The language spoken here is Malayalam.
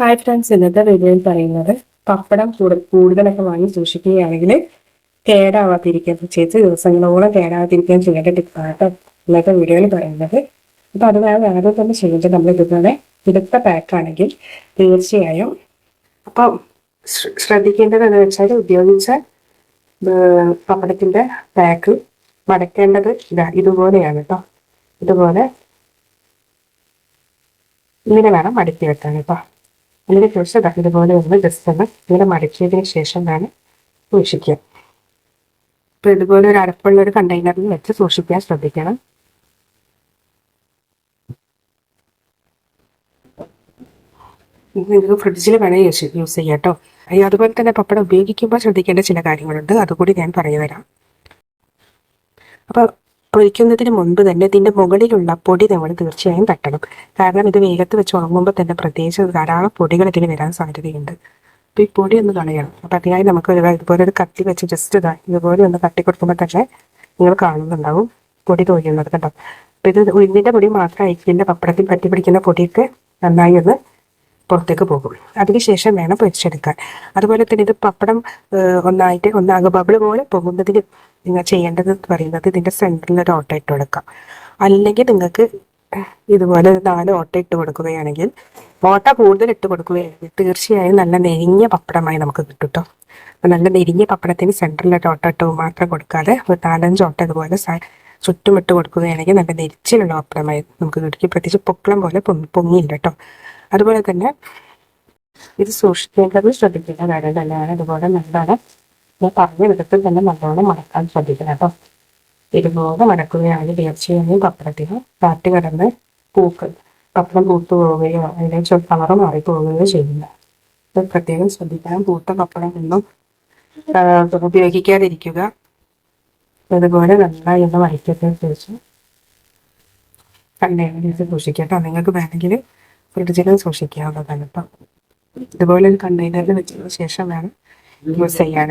ഹായ് ഫ്രണ്ട്സ് ഇന്നത്തെ വീഡിയോയിൽ പറയുന്നത് പപ്പടം കൂടുതൽ കൂടുതലൊക്കെ വാങ്ങി സൂക്ഷിക്കുകയാണെങ്കിൽ കേടാവാതിരിക്കാൻ ചേച്ചി ദിവസങ്ങളോളം കേടാവാതിരിക്കാൻ ചെയ്യേണ്ട ടിപ്പാട്ടോ ഇന്നത്തെ വീഡിയോയിൽ പറയുന്നത്. അപ്പൊ അത് വേറെ ആദ്യം തന്നെ ചെയ്യേണ്ടത് നമ്മൾ ഇതുപോലെ ഇടുത്ത പാക്കാണെങ്കിൽ തീർച്ചയായും അപ്പം ശ്ര- ശ്രദ്ധിക്കേണ്ടത് എന്ന് വെച്ചാൽ ഉപയോഗിച്ച പപ്പടത്തിന്റെ പാക്ക് മടക്കേണ്ടത് ഇതാ ഇതുപോലെയാണ് കേട്ടോ ഇതുപോലെ ഇങ്ങനെ വേണം മടക്കി വെക്കാൻ കേട്ടോ അതിന് ശേഷം ഇതുപോലെ ഒന്ന് ജസ്റ്റ് ഒന്ന് ഇങ്ങനെ മടക്കിയതിന് ശേഷം വേണം സൂക്ഷിക്കുക അപ്പോൾ ഇതുപോലെ ഒരു അടപ്പുള്ള ഒരു കണ്ടെയ്നറിൽ വെച്ച് സൂക്ഷിക്കാൻ ശ്രദ്ധിക്കണം. നിങ്ങൾക്ക് ഫ്രിഡ്ജിൽ വേണേൽ യൂസ് യൂസ് ചെയ്യാം കേട്ടോ അതുപോലെ തന്നെ പപ്പടം ഉപയോഗിക്കുമ്പോൾ ശ്രദ്ധിക്കേണ്ട ചില കാര്യങ്ങളുണ്ട്. അതുകൂടി ഞാൻ പറഞ്ഞു തരാം. അപ്പോൾ പൊരിക്കുന്നതിന് മുൻപ് തന്നെ ഇതിന്റെ മുകളിലുള്ള പൊടി നമ്മൾ തീർച്ചയായും തട്ടണം. കാരണം ഇത് വേഗത്ത് വെച്ച് ഉണങ്ങുമ്പോൾ തന്നെ പ്രത്യേകിച്ച് ധാരാളം പൊടികൾ ഇതിന് വരാൻ സാധ്യതയുണ്ട്. അപ്പോൾ ഈ പൊടി ഒന്ന് കളയണം. അപ്പം അതിനായി നമുക്ക് ഇതുപോലെ ഒരു കത്തി വെച്ച് ജസ്റ്റ് ഇതാ ഇതുപോലെ ഒന്ന് കട്ടി കൊടുക്കുമ്പോൾ തന്നെ നിങ്ങൾ കാണുന്നുണ്ടാവും പൊടി തോന്നുന്നത് കേട്ടോ അപ്പം ഇത് ഉഴുന്നിന്റെ പൊടി മാത്രമായിരിക്കില്ല പപ്പടത്തിൽ പറ്റി പിടിക്കുന്ന പൊടിയൊക്കെ നന്നായി ഒന്ന് പുറത്തേക്ക് പോകും. അതിനുശേഷം വേണം പൊരിച്ചെടുക്കാൻ. അതുപോലെ തന്നെ ഇത് പപ്പടം ഒന്നായിട്ട് ഒന്നാകെ ബബിൾ പോലെ പോകുന്നതിന് നിങ്ങൾ ചെയ്യേണ്ടത് പറയുന്നത് ഇതിന്റെ സെന്ററിൽ ഒരു ഓട്ട ഇട്ട് കൊടുക്കാം അല്ലെങ്കിൽ നിങ്ങൾക്ക് ഇതുപോലെ നാല് ഓട്ട ഇട്ട് കൊടുക്കുകയാണെങ്കിൽ ഓട്ട കൂടുതൽ ഇട്ട് കൊടുക്കുകയാണെങ്കിൽ തീർച്ചയായും നല്ല നെരിഞ്ഞ പപ്പടമായി നമുക്ക് കിട്ടും കേട്ടോ നല്ല നെരിഞ്ഞ പപ്പടത്തിന് സെന്ററിൽ ഒരു ഓട്ട ഇട്ട് മാത്രം കൊടുക്കാതെ ഒരു നാലഞ്ച് ഓട്ട ഇതുപോലെ ചുറ്റും ഇട്ട് കൊടുക്കുകയാണെങ്കിൽ നല്ല നെരിച്ചിലുള്ള പപ്പടമായി നമുക്ക് കിട്ടും. പ്രത്യേകിച്ച് പൊക്കളം പോലെ പൊങ്ങി പൊങ്ങിയില്ല കേട്ടോ അതുപോലെ തന്നെ ഇത് സൂക്ഷിക്കേണ്ടത് ശ്രദ്ധിക്കേണ്ട കാര്യം തന്നെയാണ്. അതുപോലെ നല്ലോണം ഞാൻ പറഞ്ഞ വിധത്തിൽ തന്നെ നല്ലോണം മടക്കാൻ ശ്രദ്ധിക്കണം കേട്ടോ. ഇതുപോലെ മടക്കുകയാണെങ്കിൽ തീർച്ചയായും പപ്പടത്തിന് കാറ്റ് കടന്ന് പൂക്കൾ പത്രം പൂത്തു പോവുകയോ കളറ് മാറി പോവുകയോ ചെയ്യില്ല ഇത് പ്രത്യേകം ശ്രദ്ധിക്കണം. പൂത്ത ആ, ഉപയോഗിക്കാതിരിക്കുക. അതുപോലെ നന്നായി ഒന്ന് വഹിക്കത്തിന് ശേഷം കണ്ടെയ്നറിൽ സൂക്ഷിക്കട്ടോ നിങ്ങൾക്ക് വേണമെങ്കിൽ ഫ്രിഡ്ജിലും സൂക്ഷിക്കാവുന്നതാണ് കേട്ടോ. ഇതുപോലെ ഒരു കണ്ടെയ്നറിൽ വെച്ചതിന് ശേഷം വേണം യൂസ് ചെയ്യാൻ